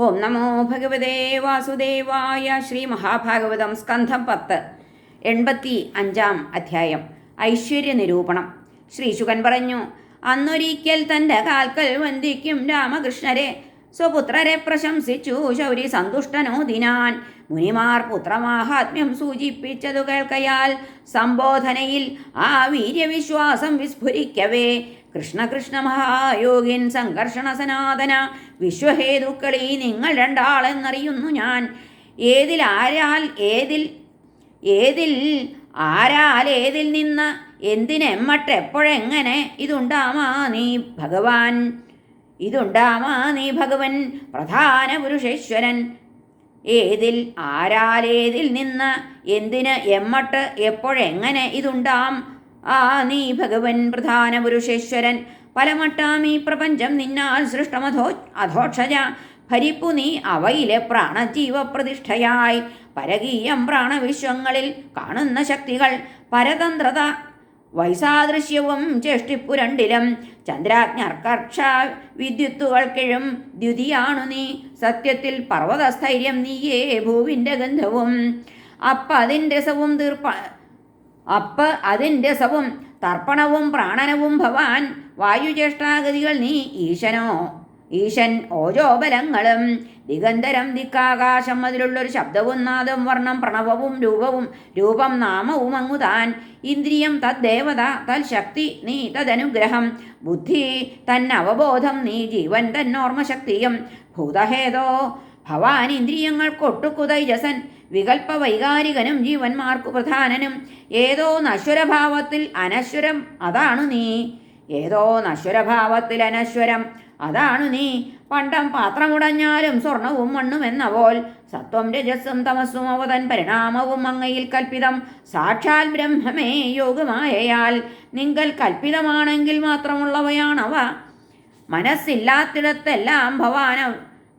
ഓം നമോ ഭഗവതേ വാസുദേവായ ശ്രീ മഹാഭാഗവതം സ്കന്ധം പത്ത് എൺപത്തി അഞ്ചാം അധ്യായം. ഐശ്വര്യ നിരൂപണം. ശ്രീശുകൻ പറഞ്ഞു അന്നൊരിക്കൽ തന്റെ കാൽക്കൽ വന്ദിക്കും രാമകൃഷ്ണരെ. സ്വപുത്രരെ പ്രശംസിച്ചു ശൗരി സന്തുഷ്ടനോ ദിനാൻ. മുനിമാർ പുത്രമാഹാത്മ്യം സൂചിപ്പിച്ചതു കേൾക്കയാൽ സംബോധനയിൽ ആ വീര്യവിശ്വാസം വിസ്ഫുരിക്കവേ. കൃഷ്ണ കൃഷ്ണ മഹായോഗിൻ സംഘർഷണ സനാതന വിശ്വഹേതുക്കളി നിങ്ങൾ രണ്ടാളെന്നറിയുന്നു ഞാൻ. ഏതിൽ ആരാൽ ഏതിൽ ഏതിൽ ആരാൽ ഏതിൽ നിന്ന് എന്തിനെമ്മട്ടെപ്പോഴെങ്ങനെ ഇതുണ്ടാമാ നീ ഭഗവാൻ? ഇതുണ്ടാമാ നീ ഭഗവൻ പ്രധാന പുരുഷേശ്വരൻ. ഏതിൽ ആരാലേതിൽ നിന്ന് എന്തിന് എമ്മട്ട് എപ്പോഴെങ്ങനെ ഇതുണ്ടാം? ആ നീ ഭഗവൻ പ്രധാന പുരുഷേശ്വരൻ. പലമട്ടാം ഈ പ്രപഞ്ചം നിന്നാൽ സൃഷ്ടമധോ അധോക്ഷജ. ഭരിപ്പു നീ അവയിലെ പ്രാണജീവപ്രതിഷ്ഠയായി. പരകീയം പ്രാണവിശ്വങ്ങളിൽ കാണുന്ന ശക്തികൾ. പരതന്ത്രത വൈസാദൃശ്യവും ചേഷ്ടിപ്പുരണ്ടിലും ചന്ദ്രാജ്ഞർക്കർഷ വിദ്യുത്തുകൾക്കിഴും ദ്യുതിയാണു നീ. സത്യത്തിൽ പർവതസ്ഥൈര്യം നീയേ. ഭൂവിന്റെ ഗന്ധവും. അപ്പ അതിന്റെ രസവും തീർപ്പ അപ്പ അതിന്റെ രസവും തർപ്പണവും പ്രാണനവും ഭവാൻ. വായുചേഷ്ടാഗതികൾ നീ. ഈശനോ. ഈശൻ ഓരോ ബലങ്ങളും ദിഗന്ധരം ദിക്കാകാശം അതിലുള്ളൊരു ശബ്ദവും നാദം വർണം പ്രണവവും രൂപവും രൂപം നാമവും അങ്ങുതാൻ ഇന്ദ്രിയം തദ്ദേവത തൽശക്തി നീ തദനുഗ്രഹം ബുദ്ധി തന്നവബോധം നീ ജീവൻ തന്നോർമ്മശക്തിയും ഭൂതഹേതോ ഭവാൻ ഇന്ദ്രിയങ്ങൾ തൈജസൻ വികൽപ്പ വൈകാരികനും ജീവന്മാർക്കു പ്രധാനനും ഏതോ നശ്വരഭാവത്തിൽ അനശ്വരം അതാണു നീ ഏതോ നശ്വരഭാവത്തിൽ അനശ്വരം അതാണു നീ. പണ്ടം പാത്രമുടഞ്ഞാലും സ്വർണവും മണ്ണും എന്ന പോൽ സത്വം രജസ്സും തമസ്സും അവതൻ പരിണാമവും അങ്ങയിൽ കൽപ്പിതം. സാക്ഷാൽ ബ്രഹ്മമേ യോഗമായയാൽ നിങ്ങൾ കൽപ്പിതമാണെങ്കിൽ മാത്രമുള്ളവയാണവ. മനസ്സില്ലാത്തിടത്തെല്ലാം ഭവാന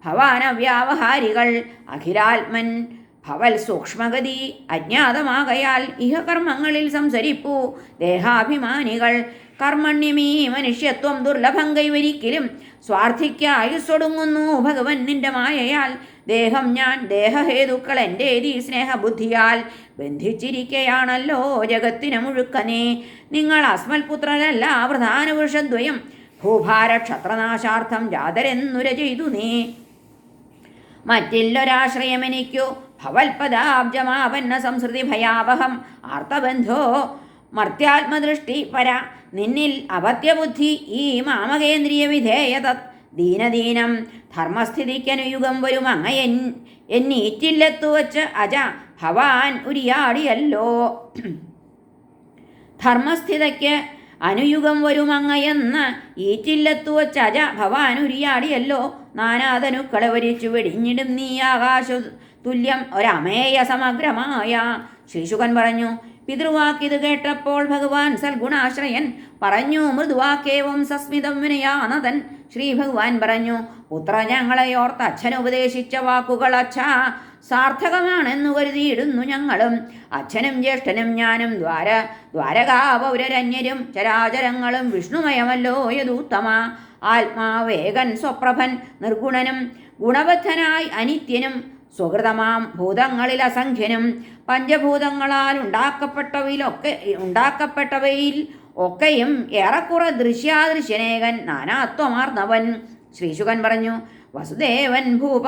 ഭവാന വ്യാവഹാരികൾ. അഖിലാത്മൻ ഭവൽ സൂക്ഷ്മഗതി അജ്ഞാതമാകയാൽ ഇഹകർമ്മങ്ങളിൽ സംസരിപ്പൂ ദേഹാഭിമാനികൾ. കർമ്മണ്യമീ മനുഷ്യത്വം ദുർലഭം കൈവരിക്കലും സ്വാർത്ഥിക്കായുസ്സൊടുങ്ങുന്നു ഭഗവൻ നിന്റെ മായയാൽ. ദേഹം ഞാൻ ദേഹഹേതുക്കൾ എന്റെ ഈ സ്നേഹബുദ്ധിയാൽ. ബന്ധിച്ചിരിക്കയാണല്ലോ ജഗത്തിന് മുഴുക്കനെ. നിങ്ങൾ അസ്മൽപുത്രരല്ല പ്രധാന പുരുഷദ്വയം ഭൂഭാര ക്ഷത്രനാശാർത്ഥം ജാതരെന്നുര ചെയ്തു നീ. മറ്റില്ലൊരാശ്രയമെനിക്കു ഭവൽപദാബ്ജമാപന്ന സംസ്കൃതി ഭയാവഹം ആർത്തബന്ധോ മർത്യാത്മദൃഷ്ടി പര. നിന്നിൽ അപത്യബുദ്ധി ഈ മാമകേന്ദ്രിയ വിധേയത ദീനദീനം ധർമ്മസ്ഥിതിക്കനുയുഗം വരും അങ്ങയൻ എന്നീറ്റില്ലെത്തു വച്ച് അജ ഭവാൻ ഉരിയാടിയല്ലോ. ധർമ്മസ്ഥിതയ്ക്ക് അനുയുഗം വരുമങ്ങയെന്ന് ഈറ്റില്ലെത്തു വച്ച് അജ ഭവാൻ ഉരിയാടിയല്ലോ. നാനാതനുക്കളെ വരിച്ചു വെടിഞ്ഞിടും നീ ആകാശ തുല്യം ഒരമേയ സമഗ്രമായ. ശിശുകൻ പറഞ്ഞു പിതൃവാക്കിത് കേട്ടപ്പോൾ ഭഗവാൻ സൽഗുണാശ്രയൻ പറഞ്ഞു മൃദുവാക്കേവം സസ്മിതം വിനയാനതൻ. ശ്രീ ഭഗവാൻ പറഞ്ഞു പുത്ര ഞങ്ങളെ ഓർത്ത് അച്ഛൻ ഉപദേശിച്ച വാക്കുകൾ അച്ഛാ സാർത്ഥകമാണെന്നു കരുതിയിടുന്നു ഞങ്ങളും. അച്ഛനും ജ്യേഷ്ഠനും ഞാനും ദ്വാര ദ്വാരകാപൗരരന്യരും ചരാചരങ്ങളും വിഷ്ണുമയമല്ലോ യദൂത്തമ. ആത്മാവേകൻ സ്വപ്രഭൻ നിർഗുണനും ഗുണബദ്ധനായി അനിത്യനും സ്വകൃതമാം ഭൂതങ്ങളിൽ അസംഖ്യനും പഞ്ചഭൂതങ്ങളാൽ ഉണ്ടാക്കപ്പെട്ടവയിലൊക്കെ ഉണ്ടാക്കപ്പെട്ടവയിൽ ഒക്കെയും ഏറെക്കുറെ ദൃശ്യാദൃശ്യനേകൻ നാനാത്വമാർന്നവൻ. ശ്രീശുഖൻ പറഞ്ഞു വസുദേവൻ ഭൂപ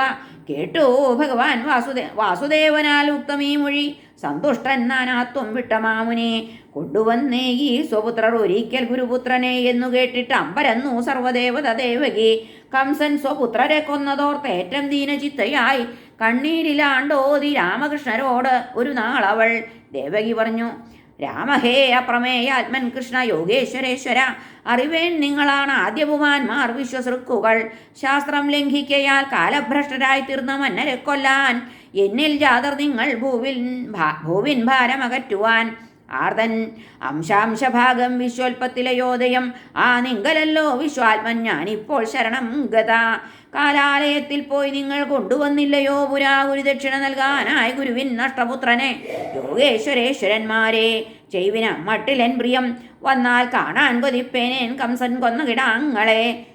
കേട്ടു ഭഗവാൻ വാസുദേ വാസുദേവനാൽ ഉക്തമീ മൊഴി. സന്തുഷ്ടൻ നാനാത്വം വിട്ട മാമുനെ കൊണ്ടുവന്നേ ഈ സ്വപുത്രർ ഒരിക്കൽ ഗുരുപുത്രനെ എന്നു കേട്ടിട്ട് അമ്പരന്നു സർവദേവത ദേവകി. കംസൻ സ്വപുത്രരെ കൊന്നതോർത്തേറ്റം ദീനചിത്തയായി. കണ്ണീരിലാണ്ടോതി രാമകൃഷ്ണരോട് ഒരു നാളവൾ ദേവകി പറഞ്ഞു രാമഹേ അപ്രമേയ ആത്മൻ കൃഷ്ണ യോഗേശ്വരേശ്വര അറിവേൻ നിങ്ങളാണ് ആദ്യപുമാന്മാർ വിശ്വസൃക്കുകൾ. ശാസ്ത്രം ലംഘിക്കയാൽ കാലഭ്രഷ്ടരായി തീർന്ന മന്നരെ കൊല്ലാൻ എന്നിൽ ജാതർ നിങ്ങൾ ഭൂവിൻ ഭൂവിൻ ഭാരമകറ്റുവാൻ. ആർതൻ അംശാംശഭാഗം വിശ്വൽപ്പത്തിലയോദയം ആ നിങ്കലല്ലോ വിശ്വാത്മൻ ഞാനിപ്പോൾ ശരണം ഗത. കാലാലയത്തിൽ പോയി നിങ്ങൾ കൊണ്ടുവന്നില്ലയോ പുരാ ഗുരുദക്ഷിണ നൽകാനായി ഗുരുവിൻ നഷ്ടപുത്രനെ? യോഗേശ്വരേശ്വരന്മാരെ ചെയ്വിന മട്ടിലൻ പ്രിയം. വന്നാൽ കാണാൻ കൊതിപ്പേനേൻ കംസൻ കൊന്ന കിടാങ്ങളെ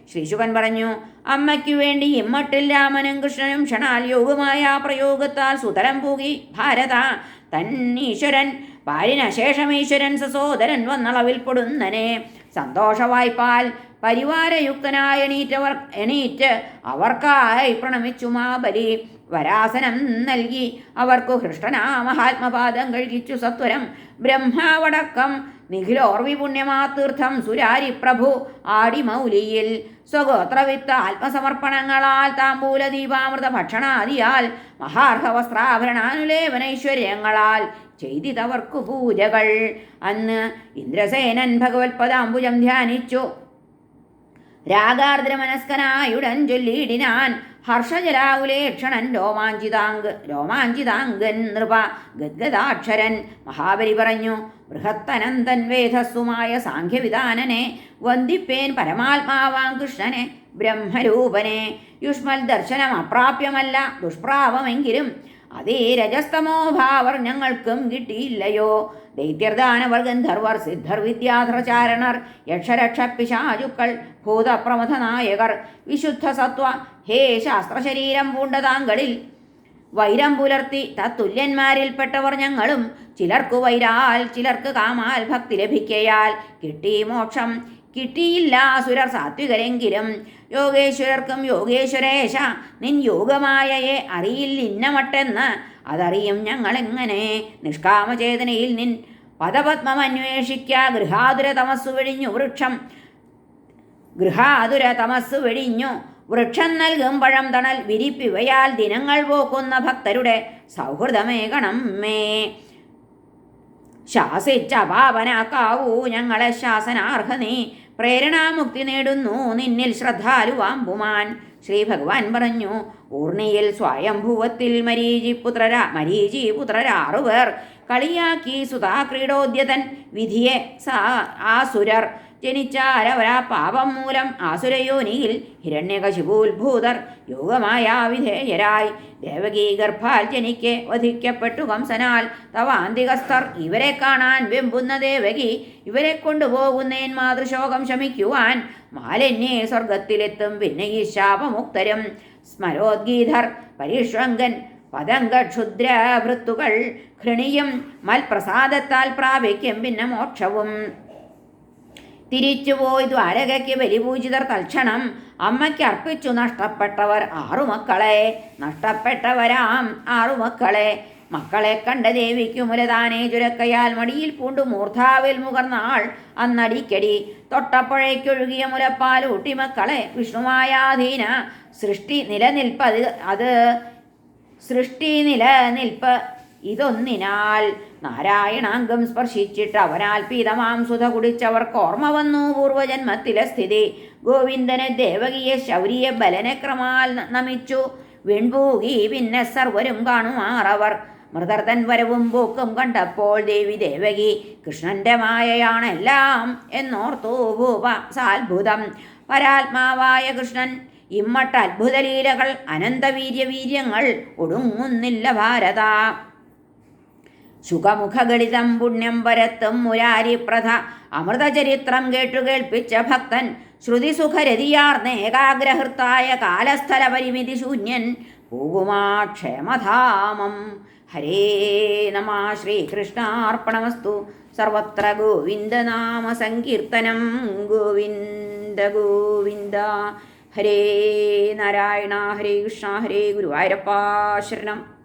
പറഞ്ഞു അമ്മയ്ക്കു വേണ്ടി ഇമ്മട്ടിൽ രാമനും കൃഷ്ണനും ക്ഷണാൽ യോഗമായ പ്രയോഗത്താൽ സുതരം പൂകി ഭാരത. തന്നീശ്വരൻ ഭാര്യനശേഷം ഈശ്വരൻ സസോദരൻ വന്നളവിൽപ്പെടുന്നനെ സന്തോഷവായ്പാൽ പരിവാരയുക്തനായ എണീറ്റവർ എണീറ്റ് അവർക്കായി പ്രണമിച്ചു മാബലി വരാസനം നൽകി. അവർക്കു ഹൃഷ്ടനാ മഹാത്മപാദം കഴിച്ചു സത്വരം. ബ്രഹ്മാവടക്കം. നിഖിലോർവി പുണ്യമാതീർത്ഥം സുരാരി പ്രഭു ആടിമൗലിയിൽ. സ്വഗോത്രവിത്ത ആത്മസമർപ്പണങ്ങളാൽ താമ്പൂല ദീപാമൃത ഭക്ഷണാദിയാൽ മഹാർഹ വസ്ത്രാഭരണാനുലേപനൈശ്വര്യങ്ങളാൽ ചെയ്തിതവർക്കു പൂജകൾ. അന്ന് ഇന്ദ്രസേനൻ ഭഗവത് പദാംബുജം ധ്യാനിച്ചു രാഗാർദ്രമനസ്കനായുടൻ ചൊല്ലിയിടിനാൻ ഹർഷജലാകുലേക്ഷണൻ രോമാഞ്ചിതാങ്ക് രോമാഞ്ചിതാങ്കൻ നൃപ ഗദ്ഗദാക്ഷരൻ മഹാബലി പറഞ്ഞു ബൃഹത്തനന്തൻ വേധസ്സുമായ സാഖ്യവിധാനനെ വന്ദിപ്പേൻ പരമാത്മാവാം കൃഷ്ണനെ ബ്രഹ്മരൂപനെ. യുഷ്മൽ ദർശനം അപ്രാപ്യമല്ല ദുഷ്പ്രാപമെങ്കിലും അതേ രജസ്തമോ ഭാവർ ഞങ്ങൾക്കും കിട്ടിയില്ലയോ. ദൈത്യർദാനവർ ഗന്ധർവർ സിദ്ധർ വിദ്യാധരചാരണർ യക്ഷരക്ഷ പിശാചുക്കൾ ഭൂതപ്രമഥ നായകർ വിശുദ്ധ സത്വ ഹേ ശാസ്ത്രശരീരം പൂണ്ട താങ്കളിൽ. വൈരം പുലർത്തി തത്തുല്യന്മാരിൽപ്പെട്ടവർ ഞങ്ങളും ചിലർക്കു വൈരാൽ ചിലർക്ക് കാമാൽ ഭക്തി ലഭിക്കയാൽ കിട്ടി മോക്ഷം. കിട്ടിയില്ല അസുരർ സാത്വികരെങ്കിലും. യോഗേശ്വരർക്കും യോഗേശ്വരേശ നിൻ യോഗമായയെ അറിയില്ലിന്നമട്ടെന്ന് അതറിയും ഞങ്ങളെങ്ങനെ. നിഷ്കാമചേതനയിൽ നിൻ പദപത്മം അന്വേഷിക്ക ഗൃഹാതുര തമസ്സു വെടിഞ്ഞു വൃക്ഷം. ഗൃഹാതുര തമസ്സു വെടിഞ്ഞു വൃക്ഷം നൽകും പഴം തണൽ വിരിപ്പിവയാൽ ദിനങ്ങൾ പോക്കുന്ന ഭക്തരുടെ സൗഹൃദമേകണം മേ ശാസിച്ച പാപനാക്കാവൂ ഞങ്ങളെ ശാസനാർഹ നീ പ്രേരണാമുക്തി നേടുന്നു നിന്നിൽ ശ്രദ്ധാലുവാമ്പുമാൻ. ശ്രീ ഭഗവാൻ പറഞ്ഞു ഊർണിയിൽ സ്വയംഭൂവത്തിൽ മരീചി പുത്രരാ മരീചി പുത്രരാറുപേർ കളിയാക്കി സുതാ ക്രീഡോദ്യതൻ വിധിയെ സാ ആസുരർ. ജനിച്ചാരവരാ പാപം മൂലം ആസുരയോനിയിൽ ഹിരണ്യകശിപൂത്ഭൂതർ യോഗമായ വിധേയരായി. ദേവകീ ഗർഭാൽ ജനിക്കെ വധിക്കപ്പെട്ടു കംസനാൽ തവാന്തികസ്ഥർ ഇവരെ കാണാൻ വെമ്പുന്ന ദേവകി ഇവരെ കൊണ്ടുപോകുന്നേൻ മാതൃശോകം ശമിക്കുവാൻ മാലിന്യേ സ്വർഗത്തിലെത്തും പിന്നെ ഈ ശാപമുക്തരും. സ്മരോദ്ഗീധർ പരിഷ്വങ്കൻ പതംഗക്ഷുദ്രഭൃത്തുകൾ ഘൃണിയും മൽപ്രസാദത്താൽ പ്രാപിക്കും പിന്നെ മോക്ഷവും. തിരിച്ചുപോയി ദ്വാരകയ്ക്ക് ബലിപൂജിതർ തൽക്ഷണം അമ്മയ്ക്ക് അർപ്പിച്ചു. നഷ്ടപ്പെട്ടവർ ആറു മക്കളെ നഷ്ടപ്പെട്ടവരാം ആറു മക്കളെ. മക്കളെ കണ്ട ദേവിക്കു മുലതാനേ ചുരക്കയാൽ മടിയിൽ പൂണ്ടു. മൂർധാവിൽ മുകർന്നാൾ അന്നടിക്കടി. തൊട്ടപ്പുഴയ്ക്കൊഴുകിയ മുലപ്പാലൂട്ടി മക്കളെ. വിഷ്ണുമായാധീന സൃഷ്ടി നിലനിൽപ്പത് അത് സൃഷ്ടി നിലനിൽപ്പ് ഇതൊന്നിനാൽ നാരായണാംഗം സ്പർശിച്ചിട്ട് അവനാൽ പീതമാം സുധ കുടിച്ചവർക്ക് ഓർമ്മ വന്നു പൂർവജന്മത്തിലെ സ്ഥിതി. ഗോവിന്ദനെ ദേവകിയെ ശൗരിയെ ബലനെ ക്രമാൽ ന- നമിച്ചു. വെൺപൂകി പിന്നെ സർവരും കാണുമാറവർ മൃതർതൻ വരവും പൂക്കും കണ്ടപ്പോൾ ദേവി ദേവകി കൃഷ്ണന്റെ മായയാണെല്ലാം എന്നോർത്തു ഭൂപ സാത്ഭുതം. പരാത്മാവായ കൃഷ്ണൻ ഇമ്മട്ട അത്ഭുതലീലകൾ അനന്തവീര്യവീര്യങ്ങൾ ഒടുങ്ങുന്നില്ല ഭാരത. സുഖമുഖഗളിതം പുണ്യം പരത്തും മുരാരിപ്രഥ അമൃതചരിത്രം കേട്ടുകേൾപ്പിച്ച ഭക്തൻ ശ്രുതിസുഖരതിയാർന്ന ഏകാഗ്രഹൃത്തായ കാലസ്ഥല പരിമിതി ശൂന്യൻ പോകുമാ ക്ഷേമധാമം ഹരേ നമ ശ്രീകൃഷ്ണാർപ്പണമസ്തു. സർവത്ര ഗോവിന്ദനാമ സങ്കീർത്തനം ഗോവിന്ദ ഗോവിന്ദ. ഹരേ നാരായണ ഹരേ കൃഷ്ണ ഹരേ ഗുരുവായൂരപ്പ ശരണം.